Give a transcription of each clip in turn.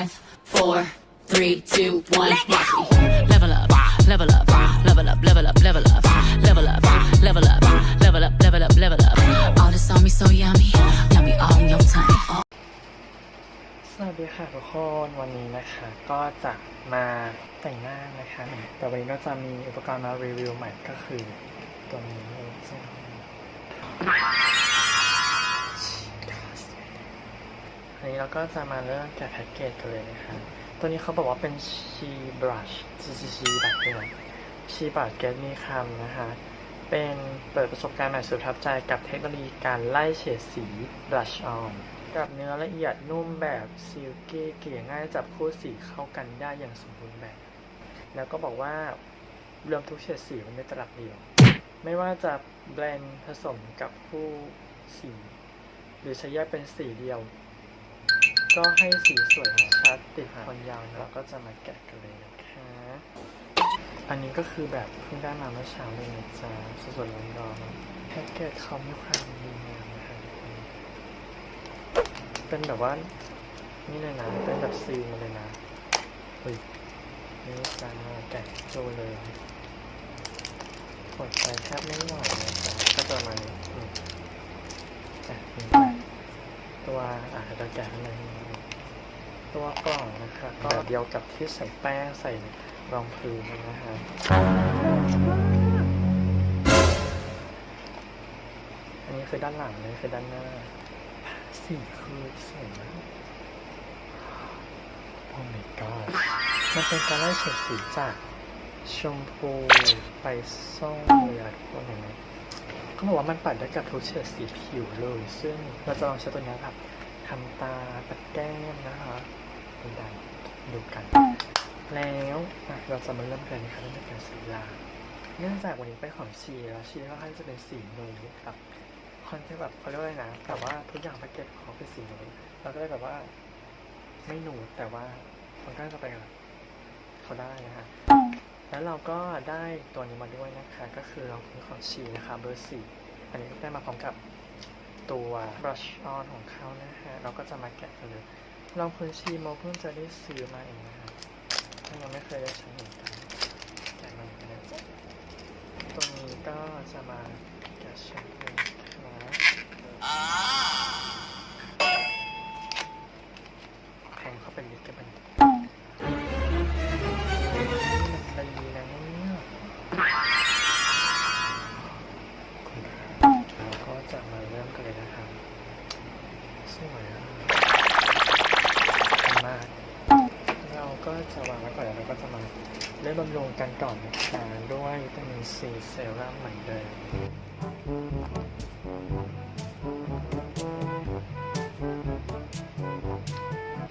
Five, four, three, two, one. Watch me. Level up, level up, level up, level up, level up, level up, level up, level up, level up, level up. All this on me so yummy, yummy all in your tummy. สวัสดีค่ะทุกคนวันนี้นะคะก็จะมาแต่งหน้านะคะ แต่วันนี้ก็จะมีอุปกรณ์มารีวิวใหม่ก็คือตัวนี้เลยจ้า เราก็จะมาเริ่มแกะแพ็กเกจกันเลยนะคะตัวนี้เขาบอกว่าเป็นชีบรัชชีชีชีบัตเลยชีบัตเกตมีคำนะคะ เป็นเปิดประสบการณ์ใหม่สุดทับใจกับเทคโนโลยีการไล่เฉดสี blush on กับเนื้อละเอียดนุ่มแบบซิลกี้เกี่ยง่ายจับคู่สีเข้ากันได้อย่างสมบูรณ์แบบ แล้วก็บอกว่ารวมทุกเฉดสีไว้ในตลับเดียว ไม่ว่าจะแบลนด์ผสมกับคู่สี หรือใช้แยกเป็นสีเดียว ก็ให้สีสวยชัดติดคนยาวเราก็จะมาแกะกันเลยนะคะ อันนี้ก็คือแบบเพิ่งได้มาเมื่อเช้าเลยนะจ๊ะสดๆร้อนๆแพ็กเกจเขามีความดีงามนะคะเป็นแบบว่านี่เลยนะ เป็นแบบซีมาเลยนะเฮ้ยนี่จ้าแกะโจเลยกดไปแทบไม่ไหวนะจ๊ะก็จะประมาณนี้อืมแกะไป ตัวอะเราแกะข้างในตัวกล่องนะคะก็เดียวกับที่ใส่แป้งใส่รองพื้นนะฮะอันนี้คือด้านหลังนนี้คือด้านหน้าสีคือสวยมากโอ้ my god มันเป็นการไล่เฉดสีจากชมพูไปส้มเลยอะทุกคนเห็นไหม เขาบอกว่ามันปัดได้กับทุกเฉดสีผิวเลย ซึ่งเราจะลองใช้ตัวนี้ครับทำตาปัดแก้มนะคะดูดันดูกัน แล้วเราจะมาเริ่มกันนะคะเริ่มเป็นสีลาเนื่องจากวันนี้เป็นของชีแล้วชีก็ค่อนข้างจะเป็นสีนูดกับคอนเซ็ปต์แบบเขาเรียกว่าอะไรนะแต่ว่าทุกอย่างแพ็กเกจของเขาเป็นสีนูดเราก็เลยแบบว่าไม่หนูแต่ว่ามันก็จะไปกับเขาได้นะฮะ แล้วเราก็ได้ตัวนี้มาด้วยนะคะ ก็คือรองพื้นของชีนะคะเบอร์สี่อันนี้ได้มาพร้อมกับตัว brush on ของเขานะฮะ เราก็จะมาแกะกันเลยรองพื้นชีโมเพิ่งจะได้ซื้อมาเองนะคะยังไม่เคยได้ใช้เหมือนกัน สวยมาก เราก็จะวางไว้ก่อนแล้วเราก็จะมาเริ่มบำรุงกันก่อนนะคะด้วยวิตามินซีเซรั่มเหมือนเดิม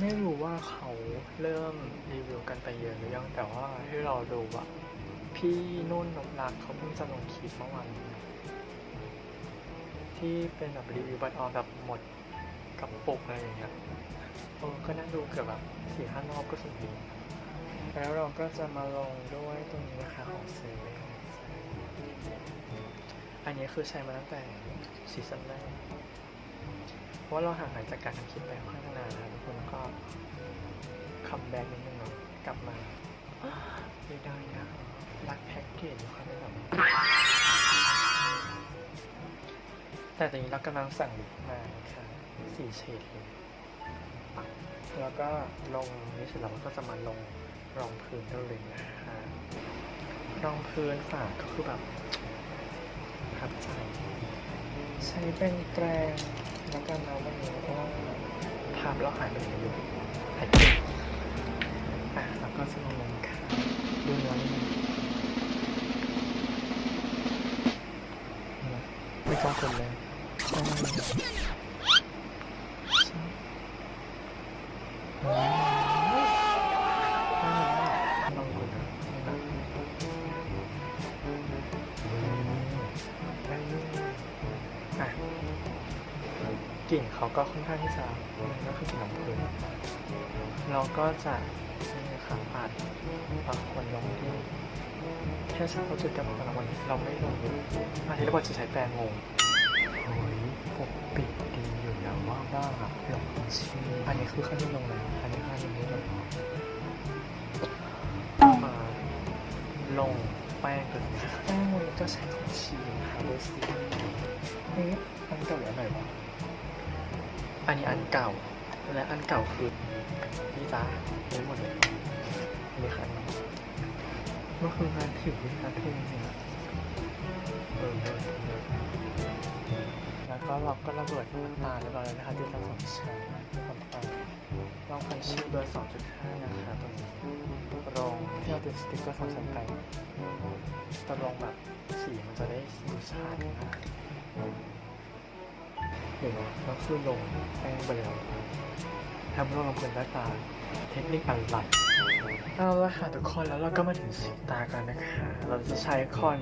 ไม่รู้ว่าเขาเริ่มรีวิวกันไปเยอะหรือยังแต่ว่าที่เราดูอะพี่นุ่นนบรักเขาเพิ่งจะลงคลิปเมื่อวานที่เป็นแบบรีวิวบัตรออนแบบหมด กับปกอะไรอย่างเงี้ยเออก็นั่งดูเกือบแบบสี่ห้ารอบก็สนุกดีแล้วเราก็จะมาลงด้วยตรงนี้นะคะของเซเว่นอันนี้คือใช้มาตั้งแต่ซีซั่นแรกเพราะว่าเราห่างหายจากการทำคลิปไปค่อนข้างนานแล้วทุกคนก็คัมแบ็กนิดนึงเนาะกลับมาไม่ได้นะรักแพ็กเกจอยู่ครับแบบแต่ตอนนี้เรากำลังสั่งมานะคะ สี่เฉดเลยแล้วก็ลงนี่เสร็จแล้วก็จะมาลงรองพื้นกันเลยนะคะรองพื้นฝาก็คือแบบประทับใจใช้เป็นแกรงแล้วกันนะวันนี้เพราะว่าภาพเราหายไปไหนอยู่หายไปอะแล้วก็จะมาลงค่ะดูน้อนิดนึงเห็นไม่ต้องกดเลย ก็ค่อนข้างที่จะก็คือสีน้ำเงินเราก็จะขาปัดบางคนลงที่แค่สร้างจุดจำของรางวัลเราไม่ลงอันนี้ระบบจะใช้แปลงงเฮ้ยปกปิดดีอยู่อย่างว่าบ้างหลงชื่อันนี้คือขั้นที่ลงแล้วอันนี้ขั้นที่ลงมาลงแป้งกันแป้งวันนี้จะใช้ของชีนฮาร์เบอร์ซีเอ๊ะมันเก่าอย่างไรวะ อันนี้อันเก่า และอันเก่าคือนี่จ้าเลยหมดเลยนี่ค่ะมันคืองานผิวที่งานทุ่งจริงๆอะเออเออเออแล้วก็เราก็ระเบิดน้ำตาเรียบร้อยแล้วนะคะที่เราสองชั้นน้ำตาลองพันชื่อเบอร์2.5นะคะตรงนี้รองที่เราติดสติ๊กเกอร์สองชั้นไปตอนลงแบบสีมันจะได้ดูชัดนะเดี๋ยวนะเราขึ้นลงแป้งไปแล้วทำร่วงลงบนหน้าตาเทคนิคอะไรเอาละค่ะทุกคนแล้วเราก็มาถึงสีตากันนะคะ เราจะใช้คอน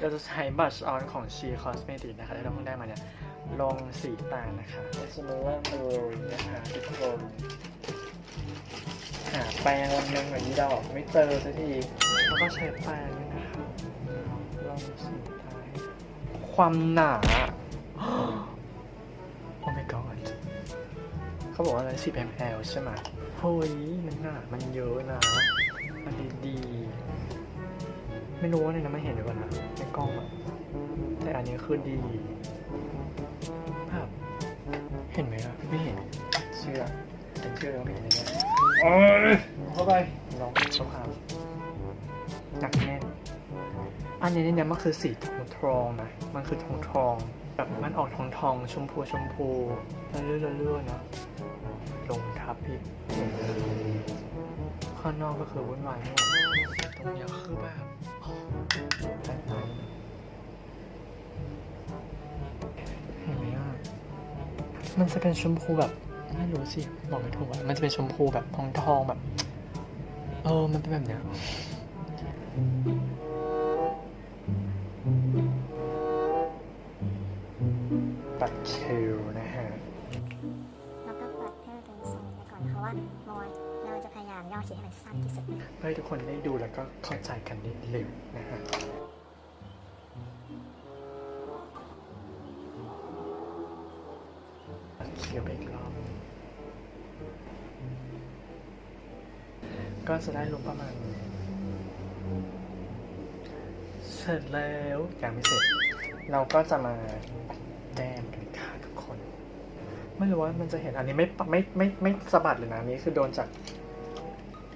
เราจะใช้บัชออนของชีคอสเมติกนะคะที่เราเพิ่งได้มาเนี่ยลงสีตานะคะเป็นสโนว์เบลนะคะทุกคนหาแปรงวันหนึงแบบนี้ดอกไม่เจอสักทีแล้วก็ใช้แปรงเนี่ยนะคะลงสีตาให้ความหนา โอ้ my god เขาบอกว่าอะไร10 ml ใช่ไหมเฮ้ยมันหนามันเยอะนะ มันดีดีๆไม่รู้ว่าในนั้นไม่เห็นหรือเปล่านะในกล้องอะแต่อันนี้คือดีแบบเห็นไหมอะไม่เห็นเชื่อแต่เชื่อแล้วไม่เห็นแน่ๆโอ้ยเข้าไปลองเข้าคามหนักแน่น อันนี้เนี่ยมันคือสีทองทองนะ มันคือทองทองแบบมันออกทองทองชมพูชมพูเลื่อนๆเลื่อนๆนะลงทับพี่ข้างนอกก็คือวุ่นวายมากตรงเนี้ยคือแบบอ๋อแปลกๆเห็นไหมอะมันจะเป็นชมพูแบบไม่รู้สิบอกไม่ถูกอะมันจะเป็นชมพูแบบทองทองแบบ เออ มันเป็นแบบเนี้ย พื่อให้ทุกคนได้ดูแล้วก็เข้าใจกันได้เร็วนะฮะเคี่ยวไปอีกรอบก็จะได้ลุกประมาณ เสร็จแล้วยังไม่เสร็จ เราก็จะมาแก้มกันค่ะทุกคน ไม่รู้ว่ามันจะเห็นอันนี้ไม่ไม่ไม่ไม่สะบัดเลยนะนนี้คือโดนจาก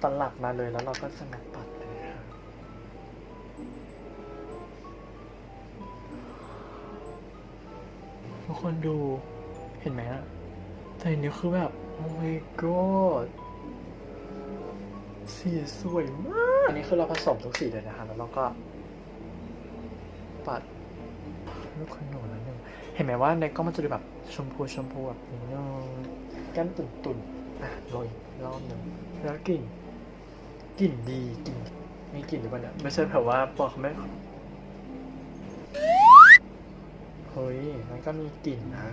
ตลับมาเลยแล้วเราก็สมัครปัดเลยค่ะทุกคนดูเห็นไหมอะแต่อันนี้คือแบบ โอ้ my god สีสวยมาก อันนี้คือเราผสมทุกสีเลยนะคะแล้วเราก็ ปัดลูกขนุนแล้วหนึ่งเห็นไหมว่าในกล้องมันจะดูแบบชมพูชมพูแบบนี้เนอะแก้มตุ่นตุ่นๆอะโรยรอบหนึ่งแล้วกลิ่น กลิ่นดีกลิ่นมีกลิ่นหรือเปล่าเนี่ยไม่ใช่แบบว่าบอกเขาไม่เฮ้ยมันก็มีกลิ่นนะ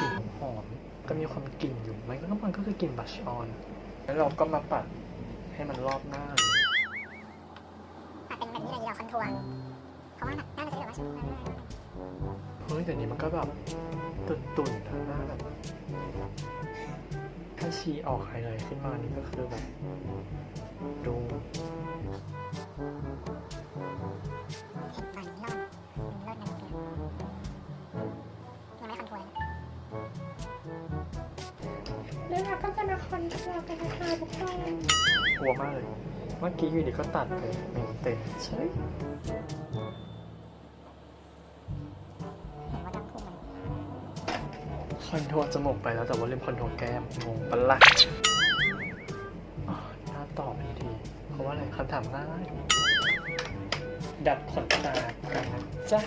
กลิ่นหอมๆก็มีความกลิ่นอยู่มันก็มันก็คือกลิ่นบัชออนแล้วเราก็มาปัดให้มันรอบหน้าแต่เป็นแบบนี้เลยเราคอนทัวร์เพราะว่าแบบหน้ามันจะได้แบบว่าชุ่มชื้นเฮ้ยแต่นี้มันก็แบบตุ่นตุ่นๆนะหน้าแบบ ถ้าชีออกไฮไลท์ขึ้นมานี่ก็คือแบบดูตอนนี้รอดรอดนั่นเองยังไม่คอนทัวร์แล้วเราก็จะมาคอนทัวร์กันนะคะทุกคนกลัวมากเลย เมื่อกี้อยู่ดีก็ตัดไปเมนเต็มใช่ อนโทรจมูกไปแล้วแต่ว่าลืมคอนโทรแก้มงงปะละหน้าตอบทันทีเพราะว่าอะไรคำถามง่าย ดัดขนตากันจ๊ะ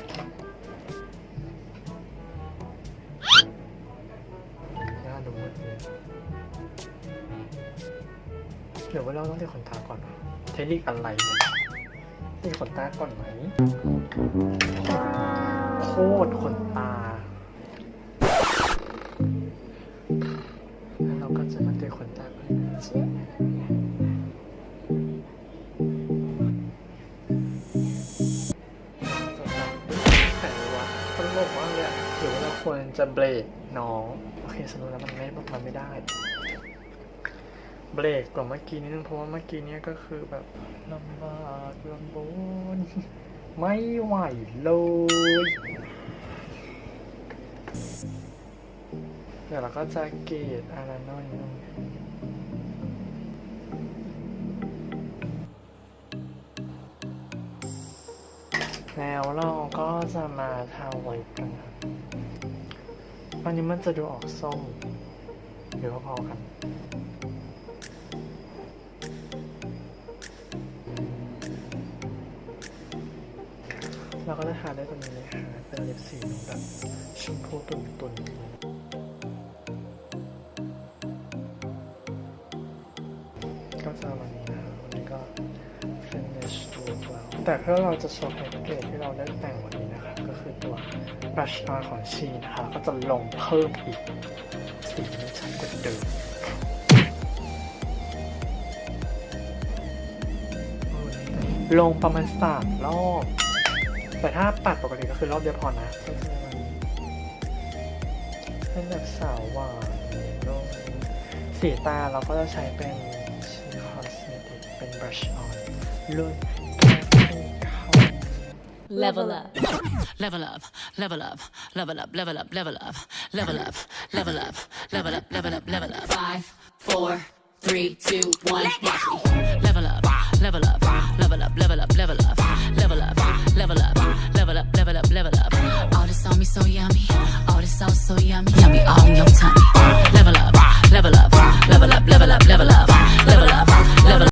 หน้าดูมืดเลยเดี๋ยวว่าเราต้องติดขนตาก่อน เทคนิคอะไรเนี่ยติดขนตาก่อนไหมโคตรขนตา จะเบรกน้องโอเคสรุปแล้วมันไม่มันไม่ได้ เบรกกว่าเมื่อกี้นิดนึงเพราะว่าเมื่อกี้เนี้ยก็คือแบบลำบากลำบนไม่ไหวเลยเดี๋ยวเราก็จะเกรดอะไรน่อยนึงแล้วเราก็จะมาทาไว้กัน อันนี้มันจะดูออกส้มเดี๋ยวพอๆกันเราก็จะทาได้ตรงนี้เลยค่ะเป็นลิปสีแบบชมพูตุ่นตุ่นๆก็จะวันนี้นะวันนี้ก็ finish look แล้วแต่เพื่อเราจะโชว์แพ็กเกจที่เราได้แต่งวัน brush on ของชีนะคะ ก็จะลงเพิ่มอีกสีไม่ชัดกว่าเดิมลงประมาณสามรอบ แต่ถ้าปัดปกติก็คือรอบเดียวพอนะเป็นแบบสาวหวานลงสีตาเราก็จะใช้เป็นชีคอสเมติกเป็น brush on รุ่นเข้า Level up. Level up. Level up. Level up. Level up. Level up. Level up. Level up. Level up. Level up. Level up. Five, four, three, two, one. Level up. Level up. Level up. Level up. Level up. Level up. Level up. Level up. Level up. Level up. All this on me so yummy. All this sauce so yummy. Yummy all in your tummy. Level up. Level up. Level up. Level up. Level up.